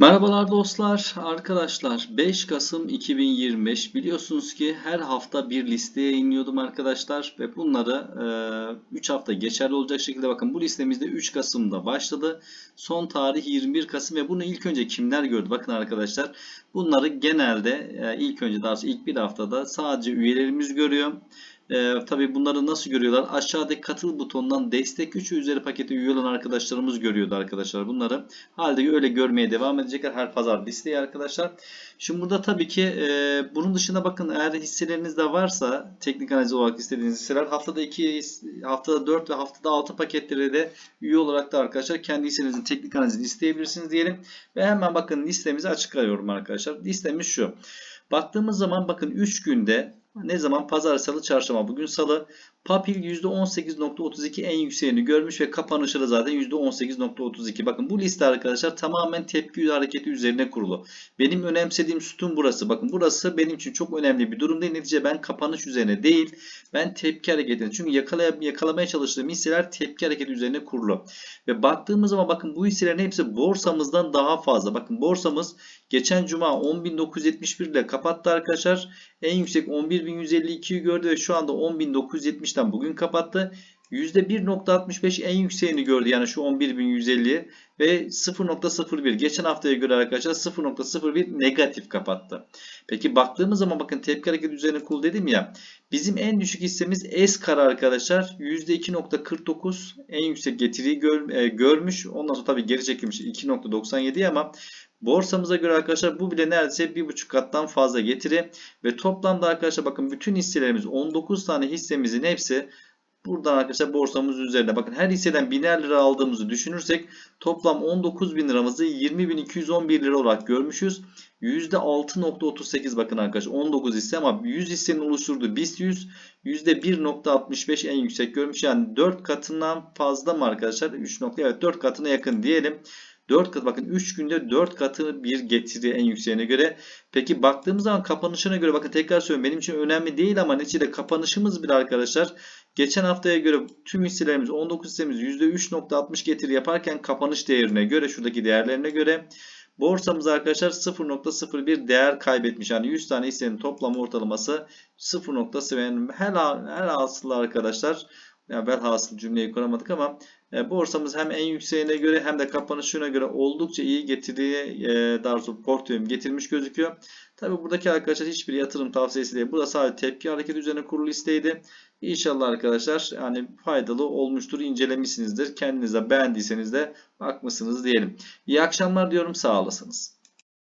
Merhabalar dostlar, arkadaşlar 5 Kasım 2025 biliyorsunuz ki her hafta bir liste yayınlıyordum arkadaşlar ve bunları 3 hafta geçerli olacak şekilde bakın bu listemizde 3 Kasım'da başladı. Son tarih 21 Kasım ve bunu ilk önce kimler gördü? Bakın arkadaşlar bunları genelde e, ilk önce daha ilk bir haftada sadece üyelerimiz görüyor. Ee, tabii bunları nasıl görüyorlar? Aşağıdaki katıl butonundan destek 3 üzeri paketi üye olan arkadaşlarımız görüyordu arkadaşlar bunları. Halde öyle görmeye devam edecekler her pazar listeyi arkadaşlar. Şimdi burada tabii ki e, bunun dışında bakın eğer hisseleriniz de varsa teknik analiz olarak istediğiniz hisseler haftada 2, haftada 4 ve haftada 6 paketleri de üye olarak da arkadaşlar kendi hissenizin teknik analizini isteyebilirsiniz diyelim. Ve hemen bakın listemizi açıklıyorum arkadaşlar. Listemiz şu. Baktığımız zaman bakın 3 günde ne zaman? Pazar, salı, çarşamba. Bugün salı. Papil %18.32 en yükseğini görmüş ve kapanışı da zaten %18.32. Bakın bu liste arkadaşlar tamamen tepki hareketi üzerine kurulu. Benim önemsediğim sütun burası. Bakın burası benim için çok önemli bir durum değil. Netice ben kapanış üzerine değil. Ben tepki hareketine. Çünkü yakalaya, yakalamaya çalıştığım hisseler tepki hareketi üzerine kurulu. Ve baktığımız zaman bakın bu hisselerin hepsi borsamızdan daha fazla. Bakın borsamız geçen cuma 10.971 ile kapattı arkadaşlar. En yüksek 11.152'yi gördü ve şu anda 10.970'ten bugün kapattı. %1.65 en yükseğini gördü yani şu 11.150 ve 0.01 geçen haftaya göre arkadaşlar 0.01 negatif kapattı. Peki baktığımız zaman bakın tepki hareketi üzerine kul dedim ya bizim en düşük hissemiz S-Kara arkadaşlar %2.49 en yüksek getiriyi gör, e, görmüş ondan sonra tabii geri çekilmiş 2.97 ama Borsamıza göre arkadaşlar bu bile neredeyse 1.5 kattan fazla getiri ve toplamda arkadaşlar bakın bütün hisselerimiz 19 tane hissemizin hepsi Buradan arkadaşlar borsamız üzerine bakın her hisseden biner lira aldığımızı düşünürsek toplam 19 bin liramızı 20.211 lira olarak görmüşüz. %6.38 bakın arkadaşlar 19 hisse ama 100 hissenin oluşturduğu BIST 100 %1.65 en yüksek görmüş. Yani 4 katından fazla mı arkadaşlar? 3 nokta evet 4 katına yakın diyelim. 4 kat bakın 3 günde 4 katı bir getiri en yükseğine göre. Peki baktığımız zaman kapanışına göre bakın tekrar söylüyorum benim için önemli değil ama neticede kapanışımız bile arkadaşlar geçen haftaya göre tüm hisselerimiz 19 hissemiz %3.60 getiri yaparken kapanış değerine göre şuradaki değerlerine göre Borsamız arkadaşlar 0.01 değer kaybetmiş. Yani 100 tane hissenin toplam ortalaması 0.0 yani her, her asıl arkadaşlar yani velhasıl cümleyi kuramadık ama e, borsamız hem en yükseğine göre hem de kapanışına göre oldukça iyi getiriyi e, daha portföyüm getirmiş gözüküyor. Tabi buradaki arkadaşlar hiçbir yatırım tavsiyesi değil. Bu da sadece tepki hareketi üzerine kurulu listeydi. İnşallah arkadaşlar yani faydalı olmuştur, incelemişsinizdir. Kendinize beğendiyseniz de bakmışsınız diyelim. İyi akşamlar diyorum sağ olasınız.